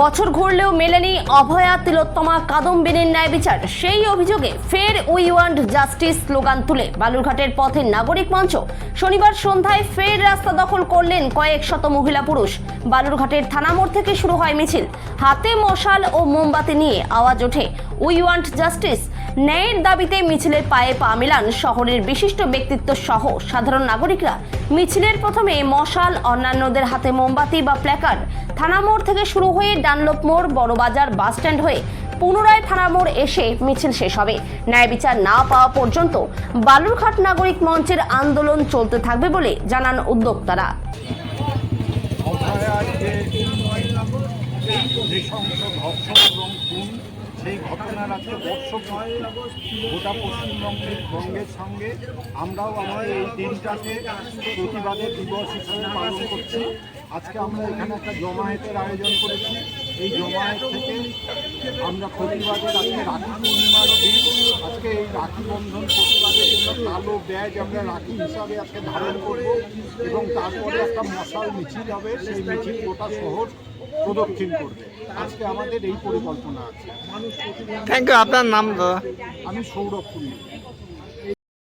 বছর ঘুরলেও মেলেনি অভয়া তিলোত্তমা কাদম্বিনীর ন্যায় বিচার। সেই অভিযোগে ফের উই ওয়ান্ট জাস্টিস স্লোগান তুলে। বালুরঘাটের পথে নাগরিক মঞ্চ। শনিবার সন্ধ্যায় ফের রাস্তা দখল করলেন কয়েক শত মহিলা পুরুষ। বালুরঘাটের থানামোড় থেকে শুরু হয় মিছিল। হাতে মশাল ও মোমবাতি নিয়ে আওয়াজ ওঠে। We want justice. ন্যায়ের দাবিতে মিছিলের পায়ে পা মিলান শহরের বিশিষ্ট ব্যক্তিত্ব সহ সাধারণ নাগরিকরা। মিছিলের প্রথমে মশাল অন্যান্যদের হাতে মোমবাতি বা প্ল্যাকার্ড। থানামোড় থেকে শুরু হয়ে ডানলোপ মোড়, বড়বাজার বাসস্ট্যান্ড হয়ে পুনরায় থানা মোড় এসে মিছিল শেষ হবে। ন্যায় বিচার না পাওয়া পর্যন্ত বালুরঘাট নাগরিক মঞ্চের আন্দোলন চলতে থাকবে বলে জানান উদ্যোক্তারা। সেই ঘটনার আজকে বর্ষক গোটা পশ্চিমবঙ্গের বঙ্গের সঙ্গে আমরাও আমরা এই দিনটাকে প্রতিবাদের দিবস হিসেবে পালন করছি। আজকে আমরা এখানে একটা জমায়েতের আয়োজন করেছি। এই জমায়েত থেকে আমরা প্রতিবাদের আজকে রাখি পূর্ণিমার দিন। আজকে এই রাখি বন্ধন প্রতিবাদের জন্য কালো ব্যাজ আমরা রাখি হিসাবে আজকে ধারণ করব এবং তারপরে একটা মশাল মিছিল হবে। সেই মিছিল গোটা শহর প্রদক্ষিণ করবে। আজকে আমাদের এই পরিকল্পনা আছে। থ্যাংক ইউ আপনার নাম দাদা? আমি সৌরভ পুণ্য